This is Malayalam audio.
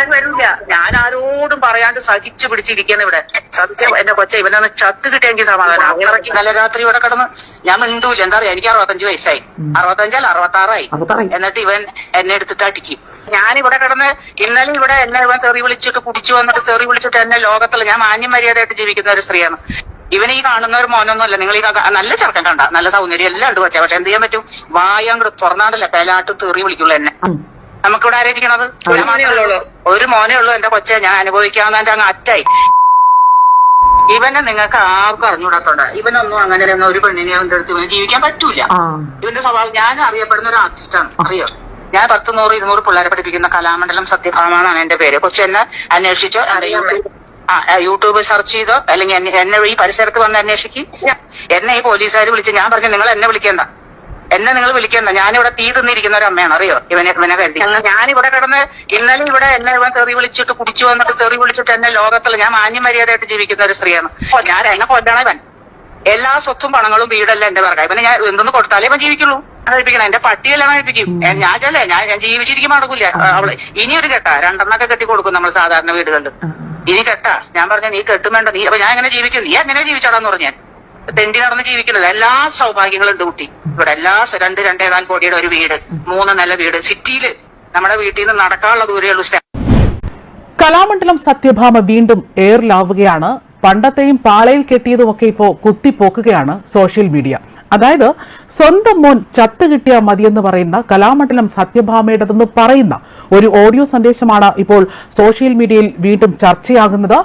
പിള്ളേർ വരില്ല ഞാൻ ആരോടും പറയാണ്ട് സഹിച്ചു പിടിച്ചിരിക്കുന്ന ഇവിടെ. സത്യം എന്റെ കൊച്ച ഇവനൊന്ന് ചത്ത് കിട്ടിയെങ്കിൽ എനിക്ക് സമാധാനം അത്രയ്ക്ക് നല്ല രാത്രി ഇവിടെ കിടന്ന് ഞാൻ മിണ്ടൂല എന്താ പറയാ എനിക്ക് അറുപത്തഞ്ച് വയസ്സായി. അറുപത്തഞ്ചല്ല അറുപത്താറായി. അറുപത്താറായി. എന്നിട്ട് ഇവൻ എന്നെ എടുത്തിട്ട് അടിക്കും. ഞാൻ ഇവിടെ കിടന്ന് ഇന്നലെ ഇവിടെ എന്നെ ഇവൻ തെറി വിളിച്ചിട്ട് കുടിച്ചു വന്നിട്ട് തെറി വിളിച്ചിട്ട് എന്നെ ലോകത്തിൽ ഞാൻ മാന്യം മര്യാദയായിട്ട് ജീവിക്കുന്ന ഒരു സ്ത്രീയാണ്. ഇവനെ ഈ കാണുന്ന ഒരു മോനൊന്നുമല്ല. നിങ്ങൾ ഈ നല്ല ചെറുക്കൻ കണ്ട. നല്ല സൗന്ദര്യം എല്ലാം ഉണ്ട് വെച്ചാൽ പക്ഷെ എന്ത് ചെയ്യാൻ പറ്റും? വായങ്ങോട്ട് തുറന്നാണ്ടല്ലേ പേലാട്ട് തെറി വിളിക്കുള്ളൂ എന്നെ. നമുക്കിവിടെ ആരായിരിക്കണത്? ഒരു മോനേ ഉള്ളൂ. ഒരു മോനേ ഉള്ളൂ എന്റെ കൊച്ചെ. ഞാൻ അനുഭവിക്കാവുന്നതിന്റെ അങ്ങ് അറ്റായി. ഇവനെ നിങ്ങൾക്ക് ആർക്കും അറിഞ്ഞുകൂടാത്തോണ്ട. ഇവനൊന്നും അങ്ങനെ ഒന്നും ഒരു പെണ്ണിനെ അവന്റെ അടുത്ത് ഇവന് ജീവിക്കാൻ പറ്റൂല. ഇവന്റെ സ്വഭാവം ഞാൻ അറിയപ്പെടുന്ന ഒരു ആർട്ടിസ്റ്റാണ് അറിയോ? ഞാൻ പത്ത് നൂറ് ഇരുന്നൂറ് പിള്ളേരെ പഠിപ്പിക്കുന്ന കലാമണ്ഡലം സത്യഭാമ എന്നാണ് എന്റെ പേര്. കൊച്ചു എന്നെ അന്വേഷിച്ചോ? യൂട്യൂബ്. ആ യൂട്യൂബ് സെർച്ച് ചെയ്തോ? അല്ലെങ്കിൽ എന്നെ- എന്നെ ഈ പരിസരത്ത് വന്ന് അന്വേഷിക്കും. എന്നെ ഈ പോലീസുകാർ വിളിച്ച് ഞാൻ പറഞ്ഞു നിങ്ങൾ എന്നെ വിളിക്കണ്ട. എന്നെ നിങ്ങൾ വിളിക്കണ്ട. ഞാനിവിടെ തീ തിന്നിരിക്കുന്ന ഒരു അമ്മയാണ്. അറിയോ? ഇവനെ ഇവനെ കരുതി. ഞാനിവിടെ കിടന്ന് ഇന്നലെ ഇവിടെ എന്നെ ഇവൻ തെറി വിളിച്ചിട്ട് കുടിച്ചു വന്നിട്ട് തെറി വിളിച്ചിട്ട് എന്നെ ലോകത്തിൽ ഞാൻ മാന്യമര്യാദയായിട്ട് ജീവിക്കുന്ന ഒരു സ്ത്രീയാണ്. ഞാൻ എന്നെ കൊല്ലണം ഇവൻ. എല്ലാ സ്വത്തും പണങ്ങളും വീടെല്ലാം എന്റെ പറക്കാം ഇവനെ ഞാൻ എന്തെന്ന് കൊടുത്താലേ ഇവൻ ജീവിക്കുള്ളൂ. കഴിപ്പിക്കണം എന്റെ പട്ടിയെല്ലാം കഴിപ്പിക്കും ഞാൻ ചെല്ലേ ഞാൻ ഞാൻ ജീവിച്ചിരിക്കും നടക്കൂല. അവൾ ഇനി ഒരു കെട്ടാ. രണ്ടെണ്ണൊക്കെ കെട്ടി കൊടുക്കും നമ്മൾ സാധാരണ വീടുകളിൽ ഇനി കെട്ടാ. ഞാൻ പറഞ്ഞ നീ കെട്ടും വേണ്ട. നീ അപ്പൊ ഞാൻ എങ്ങനെ ജീവിക്കും? നീ എങ്ങനെ ജീവിച്ചോടാന്ന് പറഞ്ഞു ഞാൻ. തെണ്ടി നടന്ന് ജീവിക്കുന്നില്ല എല്ലാ സൗഭാഗ്യങ്ങളും ഉണ്ട് കുട്ടി. ഇവിടെ എല്ലാ രണ്ട് രണ്ടേകാൽ കോടിയുടെ ഒരു വീട് മൂന്ന് നില വീട്. സിറ്റിയിൽ നമ്മുടെ വീട്ടിൽ നിന്ന് നടക്കാനുള്ള ദൂരെയുള്ള കലാമണ്ഡലം സത്യഭാമ വീണ്ടും എയറിലാവുകയാണ് പണ്ടത്തെയും പാളയിൽ കെട്ടിയതുമൊക്കെ ഇപ്പോ കുത്തിപ്പോക്കുകയാണ് സോഷ്യൽ മീഡിയ. അതായത് സ്വന്തം മോൻ ചത്ത് കിട്ടിയാ മതിയെന്ന് പറയുന്ന കലാമണ്ഡലം സത്യഭാമയുടേതെന്ന് പറയുന്ന ഒരു ഓഡിയോ സന്ദേശമാണ് ഇപ്പോൾ സോഷ്യൽ മീഡിയയിൽ വീണ്ടും ചർച്ചയാകുന്നത്.